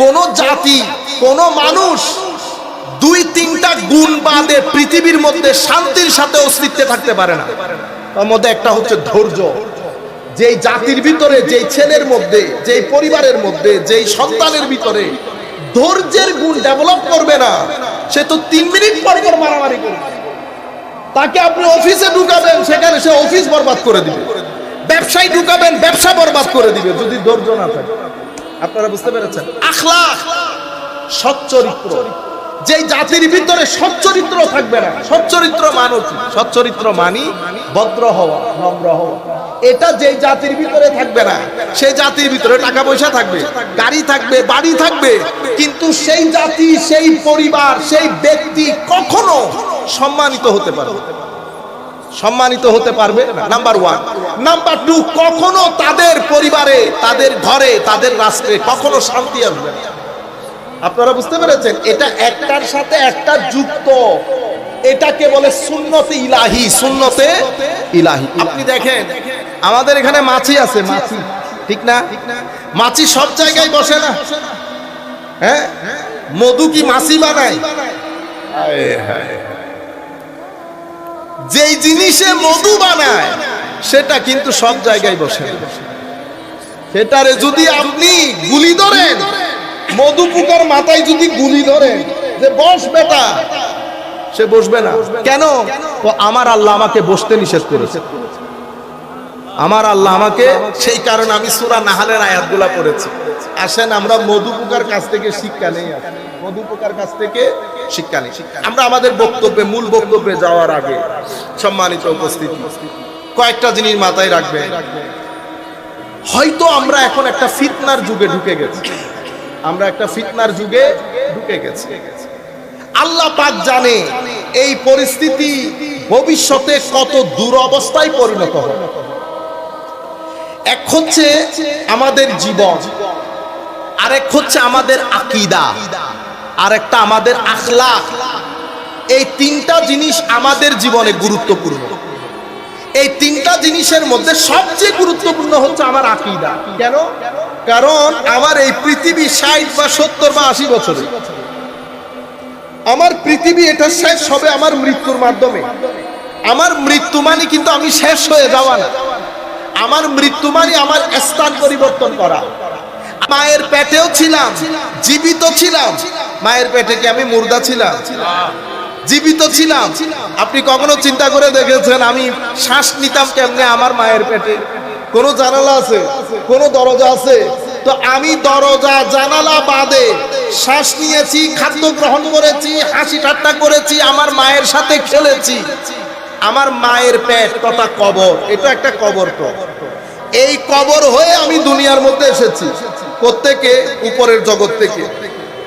কোন জাতি, কোন মানুষ দুই, তিনটা গুণ বাদে পৃথিবীর মধ্যে শান্তির সাথে অস্তিত্বে থাকতে পারে না। তার মধ্যে একটা হচ্ছে ধৈর্য। যেই জাতির ভিতরে, যেই ছেলের মধ্যে, যেই পরিবারের মধ্যে, যেই সন্তানের ভিতরে ধৈর্যের গুণ ডেভেলপ করবে না, সে তো তিন মিনিট পর পর মারামারি করবে। তাকে আপনি অফিসে ঢুকাবেন, সেখানে সে অফিস বরবাদ করে দিবে। ব্যবসায় ঢুকাবেন, ব্যবসা বরবাদ করে দিবে, যদি ধৈর্য না থাকে। আপনারা বুঝতে পেরেছেন? আখলাখ, সচ্চরিত্র। যেই জাতির ভিতরে সচ্চরিত্র থাকবে না, সচ্চরিত্র মানুষ সচ্চরিত্র মানি ভদ্র হওয়া, নম্র হওয়া। এটা যেই জাতির ভিতরে থাকবে না, সেই জাতির ভিতরে টাকা পয়সা থাকবে, গাড়ি থাকবে, বাড়ি থাকবে। কিন্তু সেই জাতি, সেই পরিবার, সেই ব্যক্তি কখনো সম্মানিত হতে পারবে। সম্মানিত হতে পারবে? নাম্বার ওয়ান নাম্বার টু কখনো তাদের পরিবারে, তাদের ঘরে, তাদের রাষ্ট্রে কখনো শান্তি আসবে আপনারা বুঝতে পেরেছেন? এটা একটার সাথে একটা যুক্ত। এটাকে বলে সুন্নতে ইলাহি সুন্নতে ইলাহি। আপনি দেখেন, আমাদের এখানে মাছি আছে, মাছি। ঠিক না? মাছি সব জায়গায় বসে না। হ্যাঁ? মধু কি মাছি বানায়? হায় হায়। যেই জিনিসে মধু বানায়, সেটা কিন্তু সব জায়গায় বসে সেটারে যদি আপনি গুলি ধরেন, মধু পোকার মাথায় যদি গুলি ধরেন, যে বস বেটা, সে বসবে না। কেন? আমার আল্লাহ আমাকে বসতে নিষেধ করেছে। আমার আল্লাহ আমাকে সেই কারণে আমি সুরা নাহালের আয়াতগুলা পড়েছি। আসেন আমরা মধু পোকার কাছ থেকে শিক্ষা নেই। মধু পোকার কাছ থেকে শিক্ষা নেই। আমরা আমাদের বক্তব্যে, মূল বক্তব্যে যাওয়ার আগে সম্মানিত উপস্থিতি। কয়েকটা জিনিস মাথায় রাখবে হয়তো আমরা এখন একটা ফিতনার যুগে ঢুকে গেছি। আমরা একটা ফিতনার যুগে ঢুকে গেছি। আল্লাহ পাক জানে এই পরিস্থিতি ভবিষ্যতে কত দুরবস্থায় পরিণত হবে। এক হচ্ছে আমাদের জীবন, আরেক হচ্ছে আমাদের আকিদা। আরেকটা আমাদের আখলাক এই তিনটা জিনিস আমাদের জীবনে গুরুত্বপূর্ণ। এই তিনটা জিনিসের মধ্যে সবচেয়ে গুরুত্বপূর্ণ হচ্ছে আমার আকিদা। কেন? কারণ আমার এই পৃথিবী ষাট বা সত্তর বা আশি বছরে। আমার পৃথিবী এটা শেষ হবে আমার মৃত্যুর মাধ্যমে। আমার মৃত্যু মানে কিন্তু আমি শেষ হয়ে যাওয়া না। আমার মৃত্যু মানে আমার স্থান পরিবর্তন করা। মায়ের পেটেও ছিলাম, জীবিত ছিলাম। মায়ের পেটে কি আমি মুর্দা ছিলাম? জীবিত ছিলাম। আপনি কখনো চিন্তা করে দেখেছেন আমি শ্বাস নিতাম কেমনে আমার মায়ের পেটে? কোনো জানালা আছে? কোনো দরজা আছে? তো আমি দরজা, জানালা বাদে শ্বাস নিয়েছি, খাদ্য গ্রহণ করেছি, হাসি ঠাট্টা করেছি, আমার মায়ের সাথে খেলেছি। আমার মায়ের পেট তথা কবর, এটা একটা কবর তো। এই কবর হয়ে আমি দুনিয়ার মধ্যে এসেছি, প্রত্যেকে উপরের জগৎ থেকে।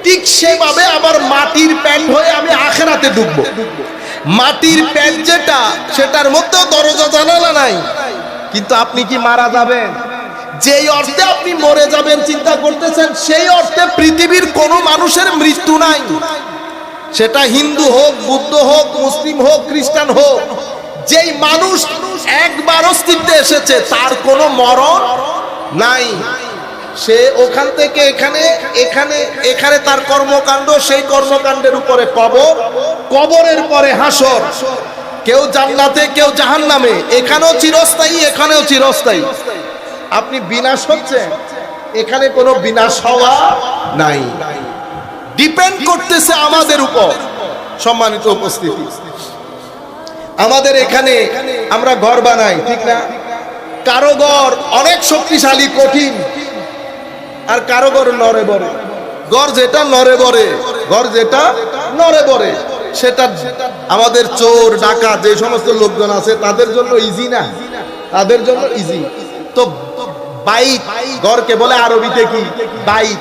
ঠিক সেভাবে আবার মাটির প্যান্ট হয়ে আমি আখেরাতে ঢুকবো মাটির প্যান্ট যেটা, সেটার মধ্যেও দরজা জানালা নাই। কিন্তু আপনি কি মারা যাবেন? যেই অর্থে আপনি মরে যাবেন, চিন্তা করতেছেন, সেই অর্থে পৃথিবীর কোনো মানুষের মৃত্যু নাই। সেটা হিন্দু হোক, বুদ্ধ হোক, মুসলিম হোক, খ্রিস্টান হোক, যেই মানুষ একবার অস্তিত্বে এসেছে, তার কোনো মরণ নাই। সে ওখান থেকে এখানে এখানে এখানে তার কর্মকাণ্ড, সেই কর্মকাণ্ডের উপরে কবর, কবরের পরে হাসর। কেউ জান্নাতে, কেউ জাহান্নামে। এখানেও চিরস্থায়ী এখানেও চিরস্থায়ী। আপনি বিনাশ হচ্ছে? এখানে কোনো বিনাশ হওয়া নাই। ডিপেন্ড করতেছে আমাদের উপর। সম্মানিত উপস্থিতি। আমাদের এখানে আমরা ঘর বানাই, ঠিক না? কারও ঘর অনেক শক্তিশালী, কঠিন। আর কারও ঘর নরে বরে ঘর যেটা নরে বরে ঘর যেটা নরে বরে সেটা আমাদের চোর ডাকা যে সমস্ত লোকজন আছে, তাদের জন্য ইজি না? তাদের জন্য ইজি তো বাইক, ঘরকে বলে আরবিতে কি? বাইক,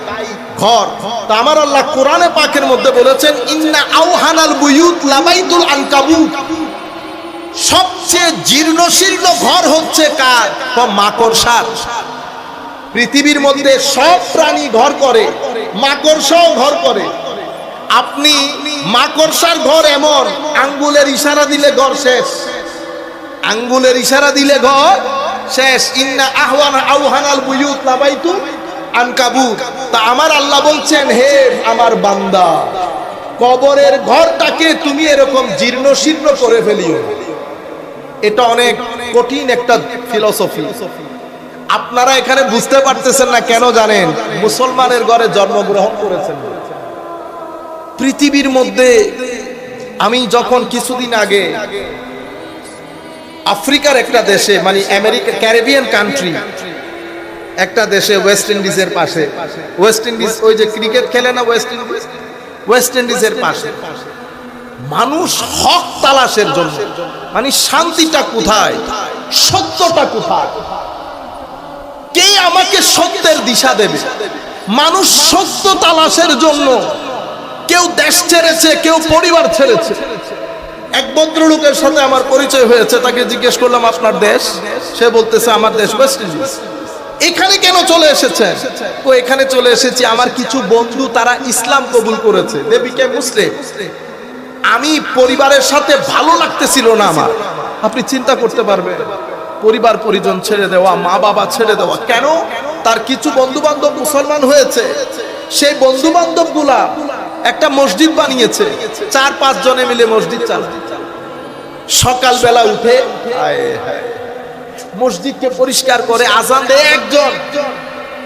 ঘর। তা আমার আল্লাহ কোরআনে পাকের মধ্যে বলেছেন, ইন্না আউহানাল বুয়ুত লাবাইতুল আনকাবুত। সবচেয়ে জীর্ণ শীর্ণ ঘর হচ্ছে কার? মাকড়সার। পৃথিবীর মধ্যে সব প্রাণী ঘর করে, মাকড়সাও ঘর করে। আপনি মাকড়সার ঘর এমন, আঙ্গুলের ইশারা দিলে ঘর শেষ। আঙ্গুলের ইশারা দিলে ঘর শেষ। ইন্না আহওয়ান আউহানাল বুয়ুত লাবাইতু আনকাবুত। তা আমার আল্লাহ বলছেন, হে আমার বান্দা, কবরের ঘরটাকে তুমি এরকম জীর্ণ শীর্ণ করে ফেলিও। এটা অনেক কঠিন একটা ফিলোসফি। আপনারা এখানে বুঝতে পারতেছেন না কেন জানেন? মুসলমানের ঘরে জন্মগ্রহণ করেছেন। পৃথিবীর মধ্যে আমি যখন কিছুদিন আগে আফ্রিকার একটা দেশে মানে আমেরিকা, ক্যারিবিয়ান কান্ট্রি, একটা দেশে ওয়েস্ট ইন্ডিজের পাশে, ওয়েস্ট ইন্ডিজ, ওই যে ক্রিকেট খেলে না ওয়েস্ট ইন্ডিজ? ওয়েস্ট ইন্ডিজের পাশে। মানুষ হক তালাশের জন্য মানে শান্তিটা কোথায়? সত্যটা কোথায়? কে আমাকে সত্যের দিশা দেবে? মানুষ সত্য তালাশের জন্য কেউ দেশ ছেড়েছে, কেউ পরিবার ছেড়েছে। এক ভদ্রলোকের সাথে আমার পরিচয় হয়েছে, তাকে জিজ্ঞেস করলাম, আপনার দেশ? সে বলতেছে, আমার দেশ ওয়েস্ট ইন্ডিজ এখানে কেন চলে এসেছে ও এখানে চলে এসেছি, আমার কিছু বন্ধু তারা ইসলাম কবুল করেছে। দেবীকে মুসলিম আমি পরিবারের সাথে ভালো লাগতেছিল না আমার। আপনি চিন্তা করতে পারবেন। পরিবার পরিজন ছেড়ে দেওয়া, মা বাবা ছেড়ে দেওয়া। কেন? তার কিছু বন্ধু বান্ধব মুসলমান হয়েছে। সেই বন্ধু বান্ধবগুলা একটা মসজিদ বানিয়েছে। চার, পাঁচ জনে মিলে মসজিদ চালায়। সকালবেলা উঠে মসজিদকে পরিষ্কার করে আজান দেয় একজন।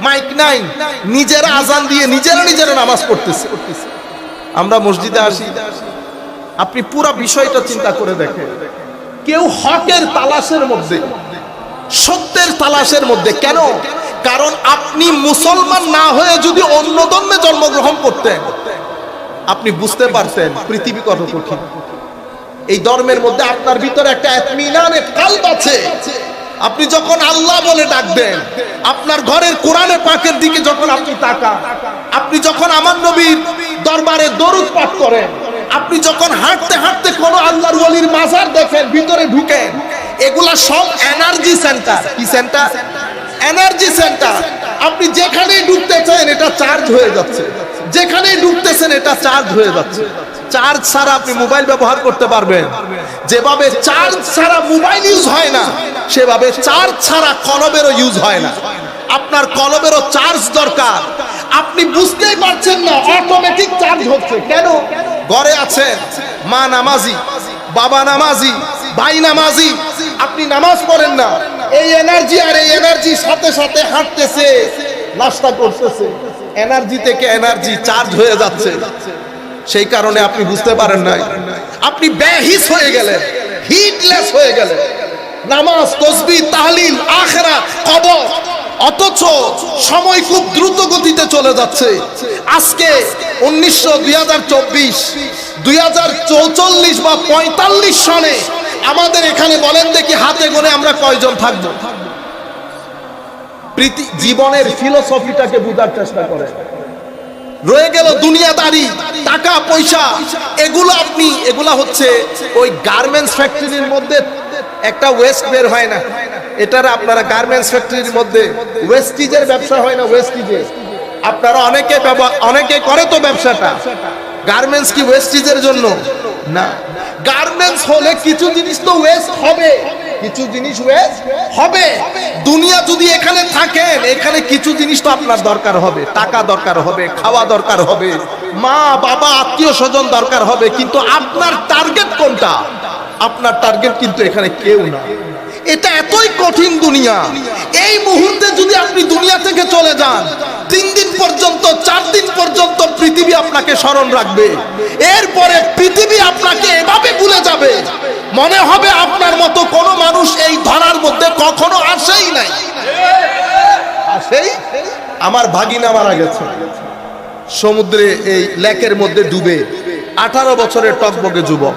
মাইক নাই, নিজেরা আজান দিয়ে নিজেরা নিজেরা নামাজ পড়তেছে। আমরা মসজিদে আসি। আপনি পুরো বিষয়টা চিন্তা করে দেখেন। কেউ হকের তালাশের মধ্যে সত্যের তালাশের মধ্যে। কেন? কারণ আপনি মুসলমান না হয়ে যদি অন্য ধর্মে জন্মগ্রহণ করতেন, আপনি বুঝতে পারতেন পৃথিবী কত কঠিন। এই ধর্মের মধ্যে আপনার ভিতরে একটা কাল্প আছে। আপনি যখন আল্লাহ বলে ডাকবেন, আপনার ঘরের কোরআনে পাকের দিকে যখন আপনি তাকান, আপনি যখন আমার নবীর দরবারে দরুদ পাঠ করেন, আপনি যখন হাঁটতে হাঁটতে কোন আল্লাহর ওলির মাজার দেখেন, ভিতরে ঢুকেন এগুলা সব এনার্জি সেন্টার কি সেন্টার এনার্জি সেন্টার আপনি যেখানেই ঢুকতেছেন এটা চার্জ হয়ে যাচ্ছে। যেখানেই ডুবতেছেন এটা চার্জ হয়ে যাচ্ছে। চার্জ ছাড়া আপনি মোবাইল ব্যবহার করতে পারবেন। যেভাবে চার্জ ছাড়া মোবাইল ইউজ হয় না সেভাবে চার্জ ছাড়া কলবেরও ইউজ হয় না। আপনার কলবেরও চার্জ দরকার। আপনি বুঝতেই পারছেন না অটোমেটিক চার্জ হচ্ছে। কেন? ঘরে আছেন মা নামাজি বাবা নামাজি ভাই নামাজি আপনি নামাজ পড়েন না। এই এনার্জি আর এই এনার্জি সাথে সাথে হাঁটতেছে নাস্তা করতেছে। এনার্জি থেকে এনার্জি চার্জ হয়ে যাচ্ছে। সেই কারণে আপনি বুঝতে পারেন নাই। আপনি বেহিস হয়ে গেলেন হিটলেস হয়ে গেলেন। নামাজ তসবি তাহলিল, আখরা, কবর, অথচ সময় খুব দ্রুত গতিতে চলে যাচ্ছে। আজকে উনিশশো দুই হাজার চব্বিশ, দুই হাজার চৌচল্লিশ বা পঁয়তাল্লিশ সনে আমাদের এখানে বলেন দেখি হাতে গোনে আমরা কয়জন থাকব? জীবনের ফিলোসফিটাকে বোঝার চেষ্টা করে। রয়ে গেল দুনিয়াদারি, টাকা, পয়সা। এগুলো আপনি, এগুলা হচ্ছে ওই গার্মেন্টস ফ্যাক্টরির মধ্যে একটা ওয়েস্ট বের হয় না। এটার আপনারা গার্মেন্টস ফ্যাক্টরির মধ্যে ওয়েস্টিজের ব্যবসা হয় না ওয়েস্টিজে আপনারা অনেকে অনেকে করে তো ব্যবসাটা। গার্মেন্টস কি ওয়েস্টিজের জন্য? না। গার্মেন্টস হলে কিছু জিনিস তো ওয়েস্ট হবে। কিছু জিনিস ওয়েস্ট হবে। দুনিয়া যদি এখানে থাকেন এখানে কিছু জিনিস তো আপনার দরকার হবে। টাকা দরকার হবে, খাওয়া দরকার হবে, মা, বাবা, আত্মীয় স্বজন দরকার হবে, কিন্তু আপনার টার্গেট কোনটা? আপনার টার্গেট কিন্তু এখানে কেউ না এটা এতই কঠিন দুনিয়া। এই মুহূর্তে যদি আপনি দুনিয়া থেকে চলে যান, তিন দিন পর্যন্ত, চার দিন পর্যন্ত পৃথিবী আপনাকে স্মরণ রাখবে। এরপরে পৃথিবী আপনাকে এভাবে ভুলে যাবে। মনে হবে আপনার মতো কোনো মানুষ এই ধরার মধ্যে কখনো আসেই নাই। আসেই? আমার ভাগিনা মারা গেছে। সমুদ্রে এই লেকের মধ্যে ডুবে আঠারো বছরের টকবগে যুবক।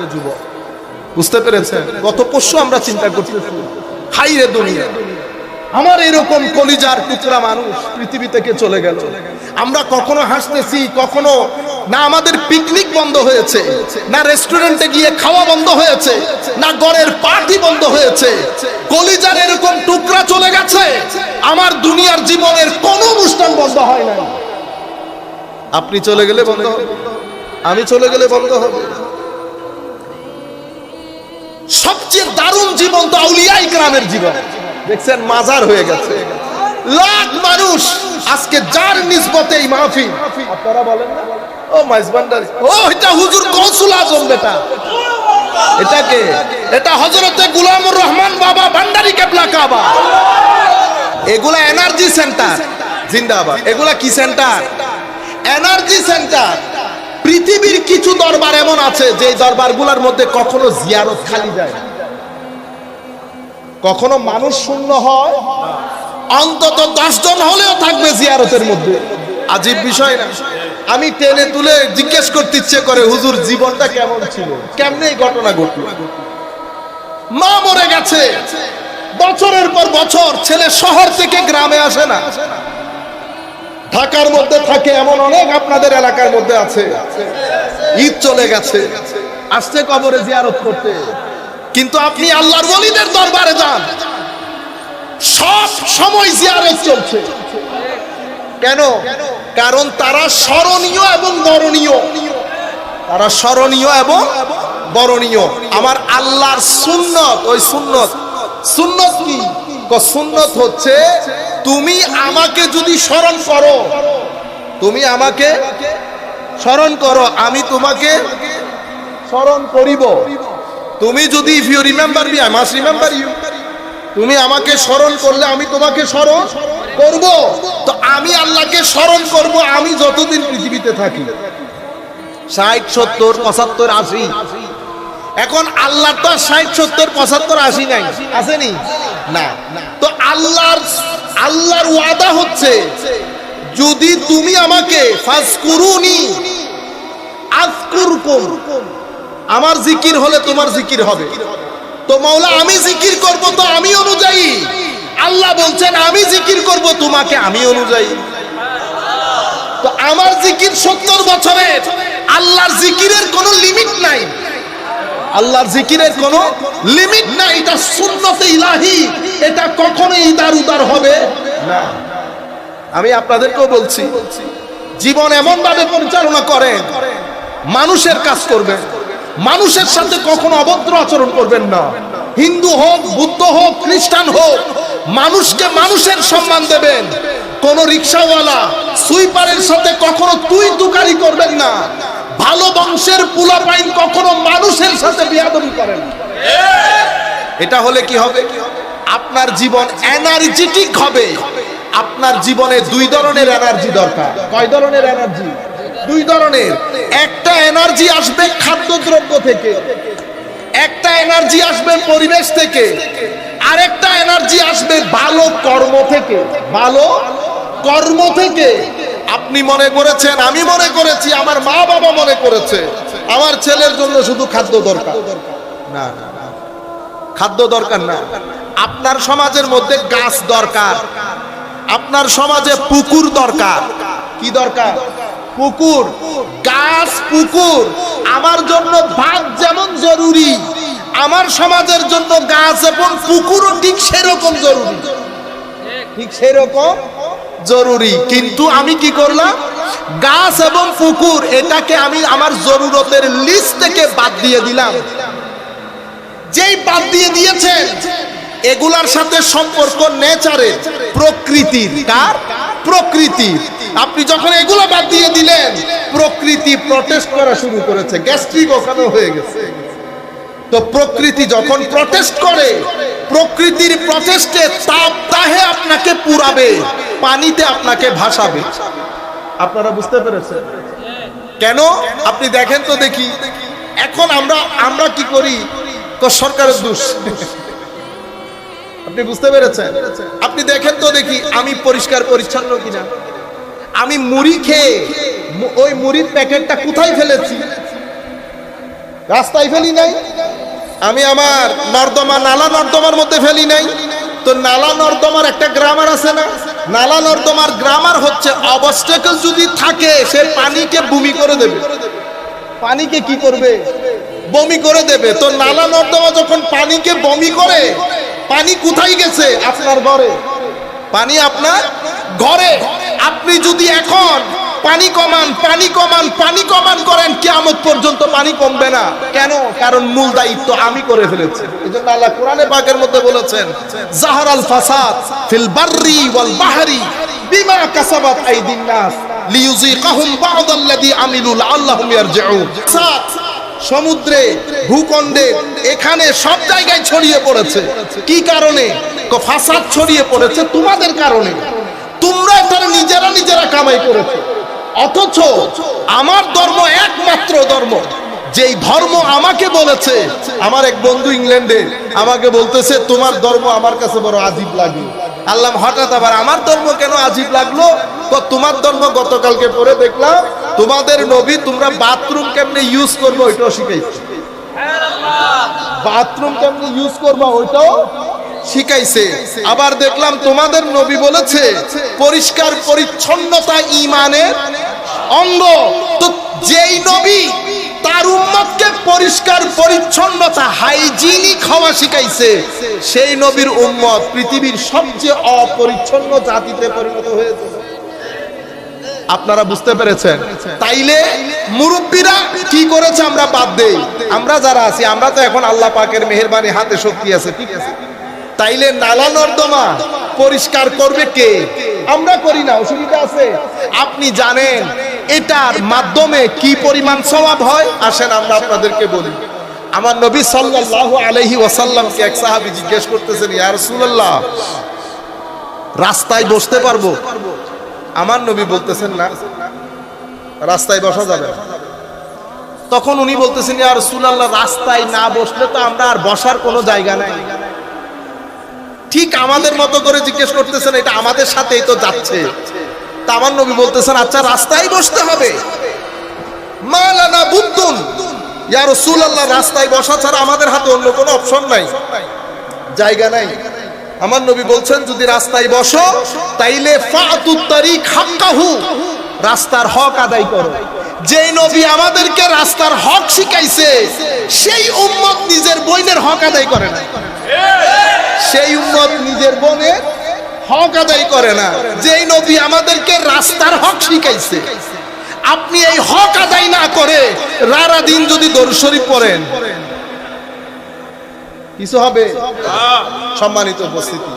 বুঝতে পেরেছেন? গত পরশু আমরা চিন্তা করতেছি হাই রে দুনিয়া। আমার এরকম কলিজার টুকরা মানুষ পৃথিবী থেকে চলে গেল। আমরা কখনো হাসতেছি, কখনো না আমাদের পিকনিক বন্ধ হয়েছে, না রেস্টুরেন্টে গিয়ে খাওয়া বন্ধ হয়েছে, না ঘরের পার্টি বন্ধ হয়েছে। কলিজার এরকম টুকরা চলে গেছে, আমার দুনিয়ার জীবনের কোনো অনুষ্ঠান বন্ধ হয় না আপনি চলে গেলে বন্ধ হবে। আমি চলে গেলে বন্ধ হবে। সবচেয়ে দারুণ জীবন তো আউলিয়াই গ্রামের জীবন। দেখছেন, মাজার হয়ে গেছে। লাখ মানুষ আজকে যার নিসবতে এই মাহফিল। আপনারা বলেন না। ও, মাইজ ভান্ডারি। ও, এটা হুজুর কৌসুল আজম বেটা। এটাকে এটা হজরতে গুলামুর রহমান বাবা ভান্ডারি কেবলা কাবা। এগুলা এনার্জি সেন্টার। জিন্দাবাদ। এগুলা কি সেন্টার? Energy centre. পৃথিবীর কিছু দরবার এমন আছে যে দরবারগুলোর মধ্যে কখনো জিয়ারত খালি যায় কখনো মানুষ শূন্য হয়, অন্তত দশজন হলেও থাকবে জিয়ারতের মধ্যে। আজীব বিষয় না। আমি টেনে তুলে জিজ্ঞেস করতে ইচ্ছে করে, হুজুর, জীবনটা কেমন ছিল? কেমনে এই ঘটনা ঘটলো? মা মরে গেছে। বছরের পর বছর, ছেলে শহর থেকে গ্রামে আসে না। ঢাকার মধ্যে থাকে এমন অনেক আপনাদের এলাকার মধ্যে আছে। ঈদ চলে গেছে। আসছে কবরে জিয়ারত করতে। কিন্তু আপনি আল্লাহর ওলিদের দরবারে যান। সব সময় জিয়ারত চলছে। কেন? কারণ তারা স্মরণীয় এবং বরণীয়। তারা স্মরণীয় এবং বরণীয়। আমার আল্লাহর সুন্নত, ওই সুন্নত। সুন্নত ক? সুন্নত হচ্ছে, তুমি আমাকে যদি স্মরণ করো, তুমি আমাকে স্মরণ করো, আমি তোমাকে স্মরণ করিব। তুমি যদি if you remember me I must remember you তুমি আমাকে স্মরণ করলে আমি তোমাকে স্মরণ করব। তো আমি আল্লাহকে স্মরণ করব, আমি যতদিন পৃথিবীতে থাকি। ষাট, সত্তর, পঁচাত্তর, আশি এখন আল্লাহ তো ষাট, সত্তর, পঁচাত্তর আশি নাই। আসেনি? না। তো আল্লাহর আল্লাহর ওয়াদা হচ্ছে, যদি তুমি আমাকে আমার জিকির হলে তোমার জিকির হবে। তো মাওলা, আমি জিকির করব তো আমি অনুযায়ী। আল্লাহ বলছেন, আমি জিকির করব তোমাকে, আমি অনুযায়ী। তো আমার জিকির সত্তর বছরের, আল্লাহর জিকিরের কোনো লিমিট নাই। আল্লাহর জিকিরের কোনো লিমিট না এটা সুন্নতে ইলাহি। এটা কখনো ইদার উদার হবে না। আমি আপনাদেরকেও বলছি, জীবন এমন ভাবে পরিচালনা করেন মানুষের কাজ করবেন, মানুষের সাথে কখনো অভদ্র আচরণ করবেন না। হিন্দু হোক, বুদ্ধ হোক, খ্রিস্টান হোক, মানুষকে মানুষের সম্মান দেবেন। কোন রিক্সাওয়ালা, সুইপারের সাথে কখনো তুই তুকারি করবেন না। ভালো বংশের পুলাপাইন কখনো মানুষের সাথে বিয়াদবি করেন না। এটা হলে কি হবে? আপনার জীবন এনার্জেটিক হবে। আপনার জীবনে দুই ধরনের এনার্জি দরকার। কয় ধরনের এনার্জি দুই ধরনের। একটা এনার্জি আসবে খাদ্যদ্রব্য থেকে। একটা এনার্জি আসবে পরিবেশ থেকে। আরেকটা এনার্জি আসবে ভালো কর্ম থেকে। ভালো কর্ম থেকে। আপনি মনে করেছেন, আমি মনে করেছি, আমার মা বাবা মনে করেছে। আমার ছেলের জন্য শুধু খাদ্য দরকার। না। খাদ্য দরকার না। আপনার সমাজের মধ্যে গাছ দরকার। আপনার সমাজে পুকুর দরকার। কি দরকার? পুকুর। গাছ, পুকুর। আমার জন্য ভাত যেমন জরুরি, আমার সমাজের জন্য গাছ এবং পুকুরও ঠিক সেরকম জরুরি। ঠিক সেরকম? জরুরি। কিন্তু আমি কি করলাম? গাছ এবং পুকুর, এটাকে আমি আমার জরুরতের লিস্ট থেকে বাদ দিয়ে দিলাম। যেই বাদ দিয়ে দিয়েছেন, এগুলার সাথে সম্পর্ক নেচারে, প্রকৃতির। কার? প্রকৃতির। আপনি যখন এগুলো বাদ দিয়ে দিলেন, প্রকৃতি প্রটেস্ট করা শুরু করেছে। গ্যাস্ট্রিক ওখানে হয়ে গেছে। তো প্রকৃতি যখন প্রটেস্ট করে প্রকৃতির প্রচেষ্টে তাপ তাহে আপনাকে পুরাবে পানিতে আপনাকে ভাসাবে। আপনারা বুঝতে পেরেছেন? কেন? আপনি দেখেন তো দেখি। এখন আমরা আমরা কি করি? তো সরকারের দোষ। আপনি বুঝতে পেরেছেন? আপনি দেখেন তো দেখি আমি পরিষ্কার পরিচ্ছন্ন কিনা? আমি মুড়ি খেয়ে ওই মুড়ির প্যাকেটটা কোথায় ফেলেছি? রাস্তায় ফেলি নাই? আমি আমার নর্দমা নালা নর্দমার মধ্যে ফেলি নাই। তো নালা নর্দমার একটা গ্রামার আছে না? নালা নর্দমার গ্রামার হচ্ছে অবস্টেকল যদি থাকে সে পানিকে ভূমি করে দেবে। পানিকে কি করবে? বমি করে দেবে। তো নালা নর্দমা যখন পানিকে বমি করে পানি কোথায় গেছে? আপনার ঘরে। পানি আপনার ঘরে। আপনি যদি এখন পানি কমান পানি কমান পানি কমান করেন, কিয়ামত পর্যন্ত পানি কমবে না। কেন? কারণ মূল দায়িত্ব আমি করে ফেলেছি। এই জন্য আল্লাহ কোরআনে পাকের মধ্যে বলেছেন, জাহারাল ফাসাদ ফিল বাররি ওয়াল বাহরি বিমা কাসাবাত আইদিন নাস বা'দাল্লাযী আমিলু লাআল্লাহুম ইয়ারজিউন। সমুদ্রে, ভূখণ্ডে, এখানে সব জায়গায় ছড়িয়ে পড়েছে। কি কারণে? ফাসাদ ছড়িয়ে পড়েছে তোমাদের কারণে। তোমরা তারা নিজেরা নিজেরা কামাই করেছ। অথচ আমার ধর্ম একমাত্র ধর্ম। যেই ধর্ম আমাকে বলেছে আমার এক বন্ধু ইংল্যান্ডে আমাকে বলতেছে তোমার ধর্ম আমার কাছে বড় আজীব লাগে। আল্লাহ হঠাৎ আবার আমার ধর্ম কেন আজীব লাগল? তোমার ধর্ম গতকালকে পরে দেখলাম তোমাদের নবী তোমরা বাথরুম কেমনে ইউজ করব ওইটাও শিখাইছে। বাথরুম কেমনে ইউজ করব ওইটাও শিখাইছে। আবার দেখলাম তোমাদের নবী বলেছে, পরিষ্কার পরিচ্ছন্নতা ইমানের অঙ্গ। তো যেই নবী তার উম্মতকে পরিষ্কার পরিচ্ছন্নতা, হাইজিনিক হওয়া শিখাইছে, সেই নবীর উম্মত পৃথিবীর সবচেয়ে অপরিচ্ছন্ন জাতিতে পরিণত হয়েছে। আপনারা বুঝতে পেরেছেন? তাইলে মুরব্বীরা কি করেছে আমরা বাদ দেই। আমরা যারা আছি, আমরা তো এখন আল্লাহ পাকের মেহেরবানি হাতে শক্তি আছে, ঠিক আছে? তাইলে নালা নর্দমা পরিষ্কার করবে কে? আমরা করি না, অসুবিধা আছে। আপনি জানেন, এটার মাধ্যমে কি পরিমাণ স্বভাব হয়? আসেন আমরা আপনাদেরকে বলি। আমার নবী সাল্লাল্লাহু আলাইহি ওয়াসাল্লামকে এক সাহাবী জিজ্ঞেস করতেছেন, ইয়া রাসূলুল্লাহ, রাস্তায় বসতে পারব? আমার নবী বলতেছেন, না, রাস্তায় বসা যাবে। তখন উনি বলতেছেন, ইয়া রাসূলুল্লাহ, রাস্তায় না বসলে তো আমরা আর বসার কোনো জায়গা নাই। ঠিক আমাদের মতো করে জিজ্ঞেস করতেছেন, এটা আমাদের সাথেই তো যাচ্ছে। তা আমার নবী বলতেছেন আচ্ছা রাস্তায় বসতে হবে। মালানা বুদ্দুন, ইয়া রাসূলুল্লাহ, রাস্তায় বসা ছাড়া আমাদের হাতে অন্য কোনো অপশন নাই। জায়গা নাই। আমার নবী বলছেন, যদি রাস্তায় বসো, তাইলে ফাতুত তারিক হাক্কাহু, রাস্তার হক আদায় করো। যেই নবী আমাদেরকে রাস্তার হক শিখাইছে সেই উম্মত নিজের বইনের হক আদায় করে না। সেই উম্মত নিজের বোনের হক আদায় করে না। যেই নবী আমাদেরকে রাস্তার হক শিখাইছে আপনি এই হক আদায় না করে রারা দিন যদি দরশরী পড়েন কিছু হবে? সম্মানিত উপস্থিতি।